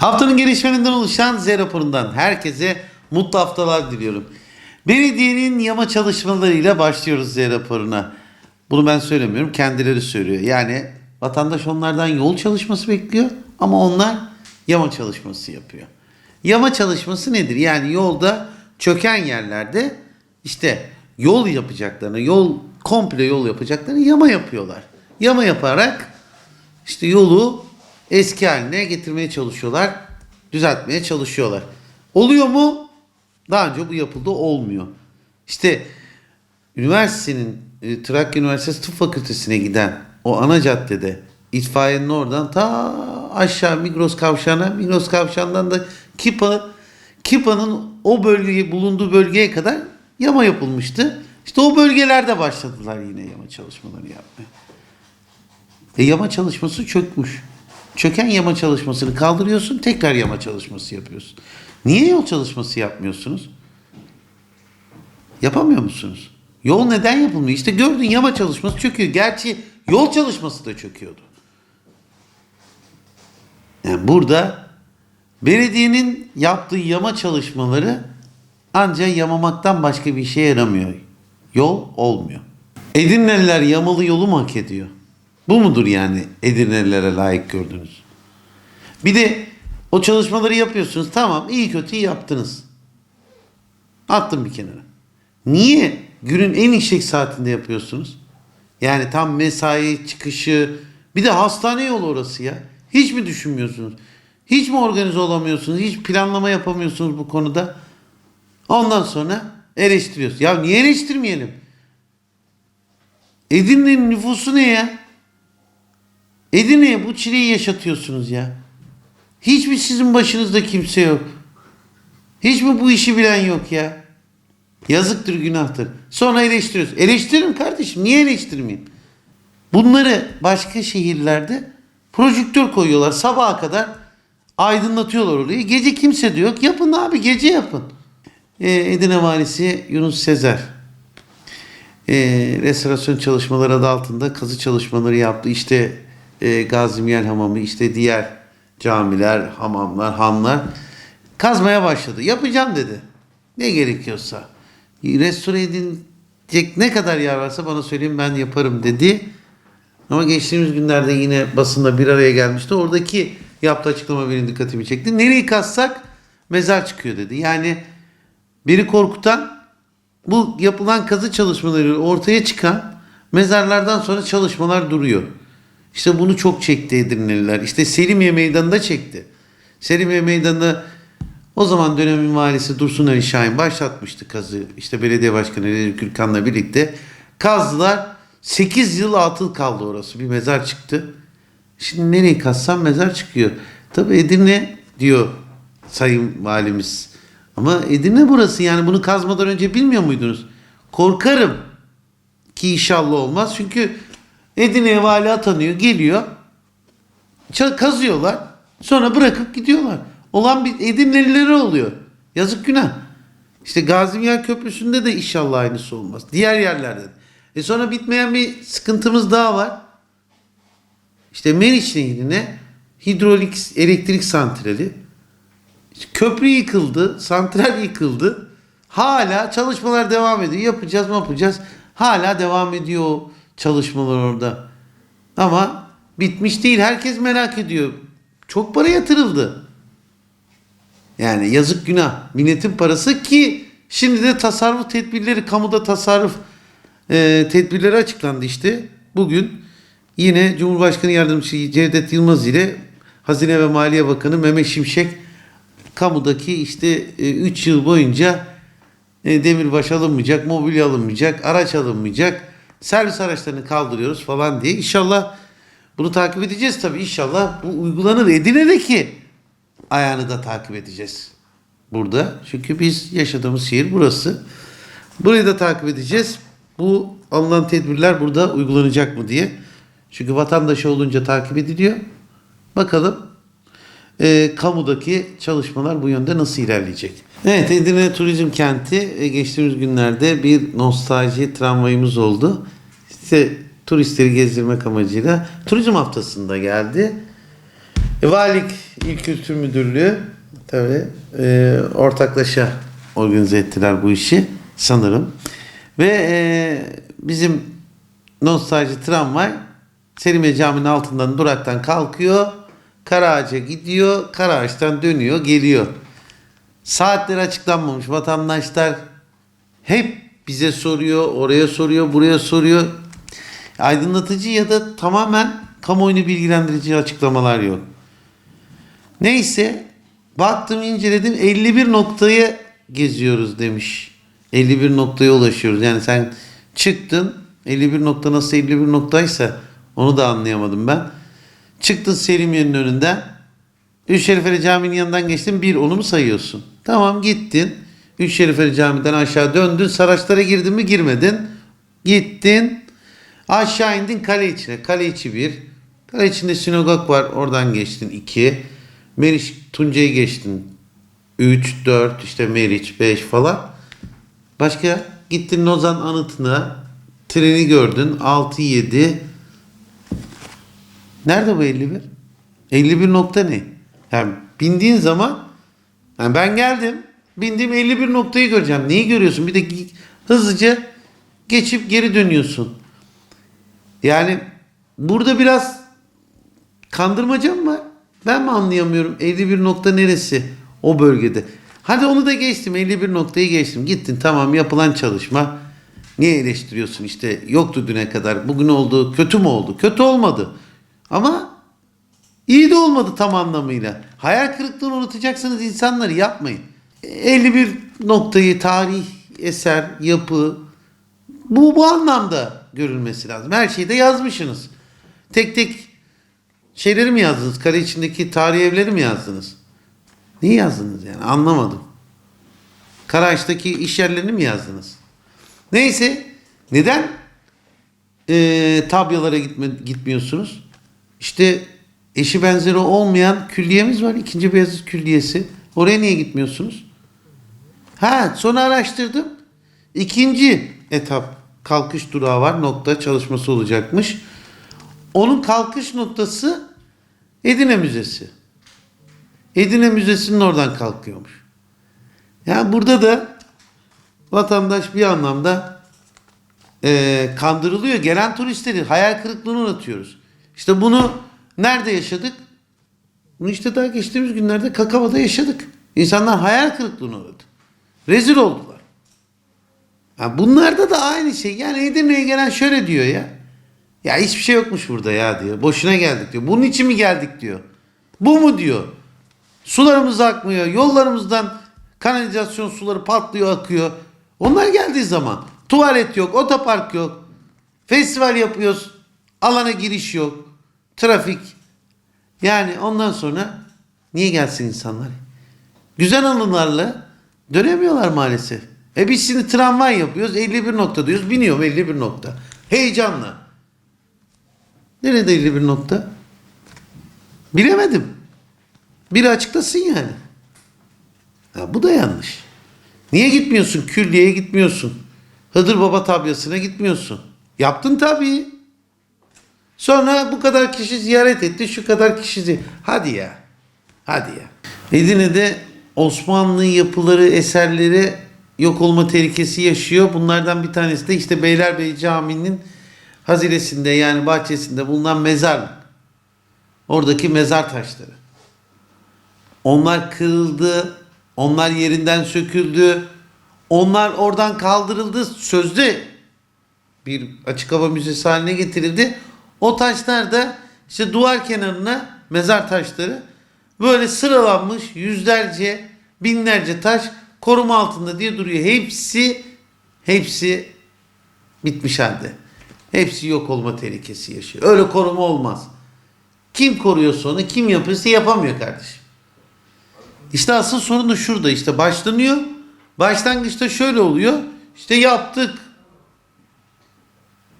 Haftanın gelişmelerinden oluşan Z raporundan herkese mutlu haftalar diliyorum. Belediyenin yama çalışmalarıyla başlıyoruz Z raporuna. Bunu ben söylemiyorum, kendileri söylüyor. Yani vatandaş onlardan yol çalışması bekliyor ama onlar yama çalışması yapıyor. Yama çalışması nedir? Yani yolda çöken yerlerde işte yol yapacaklarını, yol komple yol yapacaklarını yama yapıyorlar. Yama yaparak işte yolu eski haline getirmeye çalışıyorlar. Düzeltmeye çalışıyorlar. Oluyor mu? Daha önce bu yapıldı olmuyor. İşte üniversitenin e, Trakya Üniversitesi Tıp Fakültesine giden o ana caddede itfaiyenin oradan ta aşağı Migros kavşağına, Migros kavşağından da Kipa Kipa'nın o bölgeyi bulunduğu bölgeye kadar yama yapılmıştı. İşte o bölgelerde başladılar yine yama çalışmaları yapmaya. E yama çalışması çökmüş. Çöken yama çalışmasını kaldırıyorsun, tekrar yama çalışması yapıyorsun. Niye yol çalışması yapmıyorsunuz? Yapamıyor musunuz? Yol neden yapılmıyor? İşte gördün yama çalışması çöküyor. Gerçi yol çalışması da çöküyordu. Yani burada belediyenin yaptığı yama çalışmaları ancak yamamaktan başka bir işe yaramıyor. Yol olmuyor. Edirneliler yamalı yolu mu hak ediyor? Bu mudur yani Edirnelilere layık gördünüz? Bir de o çalışmaları yapıyorsunuz. Tamam iyi kötü yaptınız. Attım bir kenara. Niye günün en işlek saatinde yapıyorsunuz? Yani tam mesai çıkışı bir de hastane yolu orası ya. Hiç mi düşünmüyorsunuz? Hiç mi organize olamıyorsunuz? Hiç planlama yapamıyorsunuz bu konuda? Ondan sonra eleştiriyorsunuz. Ya niye eleştirmeyelim? Edirne'nin nüfusu ne ya? Edirne'ye bu çileyi yaşatıyorsunuz ya. Hiç mi sizin başınızda kimse yok? Hiç mi bu işi bilen yok ya? Yazıktır, günahtır. Sonra eleştiriyoruz. Eleştiririm kardeşim. Niye eleştirmeyeyim? Bunları başka şehirlerde projektör koyuyorlar sabaha kadar aydınlatıyorlar orayı. Gece kimse de yok. Yapın abi gece yapın. Ee, Edirne Valisi Yunus Sezer e, restorasyon çalışmaları adı altında kazı çalışmaları yaptı. İşte e, Gazi Miyel Hamamı, işte diğer camiler, hamamlar, hanlar kazmaya başladı. Yapacağım dedi. Ne gerekiyorsa. Restore edilecek ne kadar yer varsa bana söyleyin ben yaparım dedi. Ama geçtiğimiz günlerde yine basında bir araya gelmişti. Oradaki yaptığı açıklama benim dikkatimi çekti. Nereyi kazsak mezar çıkıyor dedi. Yani biri korkutan bu yapılan kazı çalışmaları ortaya çıkan mezarlardan sonra çalışmalar duruyor. İşte bunu çok çekti Edirneliler. İşte Selimiye Meydanı'nda çekti. Selimiye Meydanı'nda o zaman dönemin valisi Dursun Ali Şahin başlatmıştı kazı. İşte belediye başkanı Recep Gürkan'la birlikte kazdılar. 8 yıl atıl kaldı orası. Bir mezar çıktı. Şimdi nereyi kazsam mezar çıkıyor. Tabi Edirne diyor sayın valimiz. Ama Edirne burası yani bunu kazmadan önce bilmiyor muydunuz? Korkarım ki inşallah olmaz. Çünkü Edirne'ye vali atanıyor, geliyor. Kazıyorlar. Sonra bırakıp gidiyorlar. Olan bir Edirnelilere oluyor. Yazık günah. İşte Gazi Miyar Köprüsü'nde de inşallah aynısı olmaz. Diğer yerlerde. de. E sonra bitmeyen bir sıkıntımız daha var. İşte Meriç Nehri'ne hidrolik elektrik santrali köprü yıkıldı, santral yıkıldı. Hala çalışmalar devam ediyor. Yapacağız mı yapacağız. Hala devam ediyor çalışmalar orada. Ama bitmiş değil. Herkes merak ediyor. Çok para yatırıldı. Yani yazık günah. Milletin parası ki şimdi de tasarruf tedbirleri, kamuda tasarruf e, tedbirleri açıklandı işte. Bugün yine Cumhurbaşkanı Yardımcısı Cevdet Yılmaz ile Hazine ve Maliye Bakanı Mehmet Şimşek kamudaki işte 3 yıl boyunca e, demirbaş alınmayacak, mobilya alınmayacak, araç alınmayacak, servis araçlarını kaldırıyoruz falan diye. İnşallah bunu takip edeceğiz tabii. İnşallah bu uygulanır. Edirne'deki ayağını da takip edeceğiz burada. Çünkü biz yaşadığımız şehir burası. Burayı da takip edeceğiz. Bu alınan tedbirler burada uygulanacak mı diye. Çünkü vatandaşı olunca takip ediliyor. Bakalım e, kamudaki çalışmalar bu yönde nasıl ilerleyecek? Evet Edirne Turizm Kenti e, geçtiğimiz günlerde bir nostalji tramvayımız oldu. İşte turistleri gezdirmek amacıyla turizm haftasında geldi. E, Valilik İl Kültür Müdürlüğü tabii e, ortaklaşa organize ettiler bu işi sanırım. Ve e, bizim nostalji tramvay Selimiye Camii'nin altından duraktan kalkıyor. Karaağaç'a gidiyor. Karaağaç'tan dönüyor, geliyor. Saatleri açıklanmamış. Vatandaşlar hep bize soruyor, oraya soruyor, buraya soruyor. Aydınlatıcı ya da tamamen kamuoyunu bilgilendirici açıklamalar yok. Neyse baktım inceledim 51 noktayı geziyoruz demiş. 51 noktaya ulaşıyoruz. Yani sen çıktın 51 nokta nasıl 51 noktaysa onu da anlayamadım ben. Çıktın Selimiye'nin önünden. Üç Şerifeli Camii'nin yanından geçtin. Bir onu mu sayıyorsun? Tamam gittin. Üç Şerifeli Camii'den aşağı döndün. Saraçlara girdin mi girmedin. Gittin. Aşağı indin kale içine. Kale içi bir. Kale içinde sinagog var. Oradan geçtin iki. Meriç Tunca'yı geçtin. Üç, dört, işte Meriç, beş falan. Başka? Gittin Lozan Anıtı'na. Treni gördün. Altı, yedi. Nerede bu 51? 51 nokta ne? Yani bindiğin zaman yani ben geldim. Bindiğim 51 noktayı göreceğim. Neyi görüyorsun? Bir de hızlıca geçip geri dönüyorsun. Yani burada biraz kandırmaca mı? Ben mi anlayamıyorum? 51 nokta neresi o bölgede? Hadi onu da geçtim. 51 noktayı geçtim. Gittin tamam yapılan çalışma. Niye eleştiriyorsun işte yoktu düne kadar. Bugün oldu. Kötü mü oldu? Kötü olmadı. Ama iyi de olmadı tam anlamıyla. Hayal kırıklığını unutacaksınız insanları yapmayın. 51 noktayı tarih, eser, yapı bu bu anlamda görülmesi lazım. Her şeyi de yazmışsınız. Tek tek şeyleri mi yazdınız? Kale içindeki tarihi evleri mi yazdınız? Neyi yazdınız yani? Anlamadım. Karaağaç'taki iş yerlerini mi yazdınız? Neyse. Neden e, tabyalara gitme, gitmiyorsunuz? İşte eşi benzeri olmayan külliyemiz var. İkinci Beyazıt Külliyesi. Oraya niye gitmiyorsunuz? Ha sonra araştırdım. İkinci etap kalkış durağı var. Nokta çalışması olacakmış. Onun kalkış noktası Edirne Müzesi. Edirne Müzesi'nin oradan kalkıyormuş. Yani burada da vatandaş bir anlamda e, kandırılıyor. Gelen turistleri hayal kırıklığına uğratıyoruz. İşte bunu nerede yaşadık? Bunu işte daha geçtiğimiz günlerde Kakava'da yaşadık. İnsanlar hayal kırıklığına uğradı. Rezil oldular. Ha bunlarda da aynı şey. Yani Edirne'ye gelen şöyle diyor ya. Ya hiçbir şey yokmuş burada ya diyor. Boşuna geldik diyor. Bunun için mi geldik diyor. Bu mu diyor. Sularımız akmıyor. Yollarımızdan kanalizasyon suları patlıyor akıyor. Onlar geldiği zaman tuvalet yok, otopark yok. Festival yapıyoruz. Alana giriş yok. Trafik. Yani ondan sonra niye gelsin insanlar? Güzel anılarla dönemiyorlar maalesef. E biz şimdi tramvay yapıyoruz. 51 nokta diyoruz. Biniyorum 51 nokta. Heyecanla. Nerede 51 nokta? Bilemedim. Biri açıklasın yani. Ha, bu da yanlış. Niye gitmiyorsun? Külliyeye gitmiyorsun. Hıdır Baba tabyasına gitmiyorsun. Yaptın tabii. Sonra bu kadar kişi ziyaret etti, şu kadar kişi zi- Hadi ya. Hadi ya. Edirne'de Osmanlı yapıları, eserleri yok olma tehlikesi yaşıyor. Bunlardan bir tanesi de işte Beylerbeyi Camii'nin haziresinde yani bahçesinde bulunan mezar. Oradaki mezar taşları. Onlar kırıldı. Onlar yerinden söküldü. Onlar oradan kaldırıldı. Sözde bir açık hava müzesi haline getirildi. O taşlar da işte duvar kenarına mezar taşları böyle sıralanmış yüzlerce, binlerce taş koruma altında diye duruyor. Hepsi hepsi bitmiş halde. Hepsi yok olma tehlikesi yaşıyor. Öyle koruma olmaz. Kim koruyorsa onu, kim yapıyorsa yapamıyor kardeşim. İşte asıl sorun da şurada işte başlanıyor. Başlangıçta şöyle oluyor. İşte yaptık.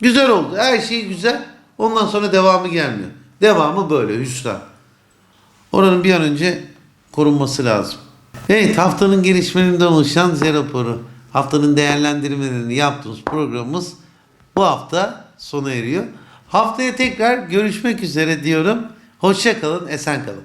Güzel oldu. Her şey güzel. Ondan sonra devamı gelmiyor. Devamı böyle hüsran. Oranın bir an önce korunması lazım. Evet haftanın gelişmelerinden oluşan Z raporu. Haftanın değerlendirmelerini yaptığımız programımız bu hafta sona eriyor. Haftaya tekrar görüşmek üzere diyorum. Hoşça kalın, esen kalın.